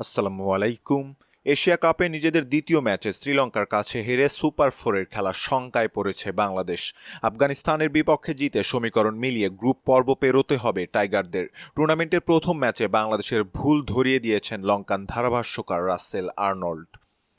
আসসালামু আলাইকুম। এশিয়া কাপে নিজেদের দ্বিতীয় ম্যাচে শ্রীলঙ্কার কাছে হেরে সুপার ফোরের খেলা শঙ্কায় পড়েছে বাংলাদেশ। আফগানিস্তানের বিপক্ষে জিতে সমীকরণ মিলিয়ে গ্রুপ পর্ব পেরোতে হবে টাইগারদের। টুর্নামেন্টের প্রথম ম্যাচে বাংলাদেশের ভুল ধরিয়ে দিয়েছেন লঙ্কান ধারাভাষ্যকার রাসেল আর্নল্ড।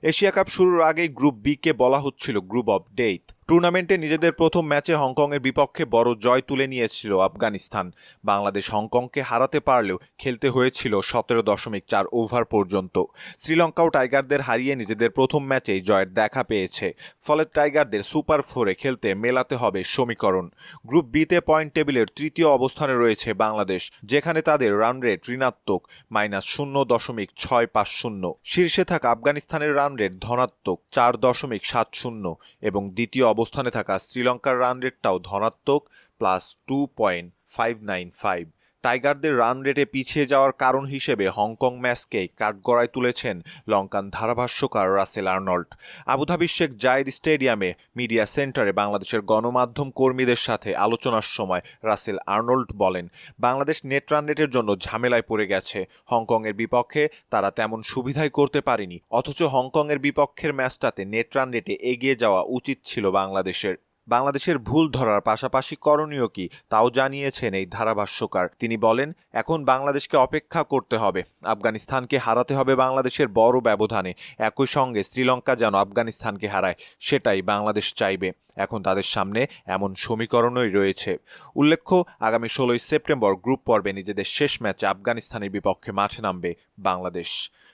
এশিয়া কাপ শুরুর আগেই গ্রুপ বিকে বলা হচ্ছিল গ্রুপ অফ ডেথ টুর্নামেন্টে নিজেদের প্রথম ম্যাচে হংকংয়ের বিপক্ষে বড় জয় তুলে নিয়েছিল আফগানিস্তান। বাংলাদেশ হংকংকে হারাতে পারলেও খেলতে হয়েছিল সতেরো দশমিক চার ওভার পর্যন্ত। শ্রীলঙ্কাও টাইগারদের হারিয়ে নিজেদের প্রথম ম্যাচেই জয়ের দেখা পেয়েছে। ফলে টাইগারদের সুপার ফোরে খেলতে মেলাতে হবে সমীকরণ। গ্রুপ বিতে পয়েন্ট টেবিলের তৃতীয় অবস্থানে রয়েছে বাংলাদেশ, যেখানে তাদের রান রেট ঋণাত্মক মাইনাস শূন্য দশমিক ছয় পাঁচ শূন্য। শীর্ষে থাকা আফগানিস্তানের রান রেট ধনাত্মক চার দশমিক সাত শূন্য এবং দ্বিতীয় অবস্থানে থাকা শ্রীলঙ্কার রান রেটটাও ধনাত্মক plus two point five nine five টাইগারদের রান রেটে পিছিয়ে যাওয়ার কারণ হিসেবে হংকং ম্যাচকে কাঠগড়ায় তুলেছেন লঙ্কান ধারাভাষ্যকার রাসেল আর্নল্ড। আবুধাবির শেখ জায়েদ স্টেডিয়ামে মিডিয়া সেন্টারে বাংলাদেশের গণমাধ্যম কর্মীদের সাথে আলোচনার সময় রাসেল আর্নল্ড বলেন, বাংলাদেশ নেট রান রেটের জন্য ঝামেলায় পড়ে গেছে। হংকংয়ের বিপক্ষে তারা তেমন সুবিধাই করতে পারেনি, অথচ হংকংয়ের বিপক্ষের ম্যাচটাতে নেট রান রেটে এগিয়ে যাওয়া উচিত ছিল বাংলাদেশের। বাংলাদেশের ভুল ধরার পাশাপাশি করণীয় কি তাও জানিয়েছেন এই ধারাভাষ্যকার। তিনি বলেন, এখন বাংলাদেশকে অপেক্ষা করতে হবে। আফগানিস্তানকে হারাতে হবে বাংলাদেশের বড় ব্যবধানে। একই সঙ্গে শ্রীলঙ্কা যেন আফগানিস্তানকে হারায়, সেটাই বাংলাদেশ চাইবে। এখন তাদের সামনে এমন সমীকরণই রয়েছে। উল্লেখ্য, আগামী ষোলোই সেপ্টেম্বর গ্রুপ পর্বে নিজেদের শেষ ম্যাচে আফগানিস্তানের বিপক্ষে মাঠে নামবে বাংলাদেশ।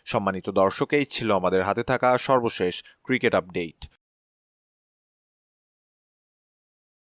সম্মানিত দর্শক, এই ছিল আমাদের হাতে থাকা সর্বশেষ ক্রিকেট আপডেট।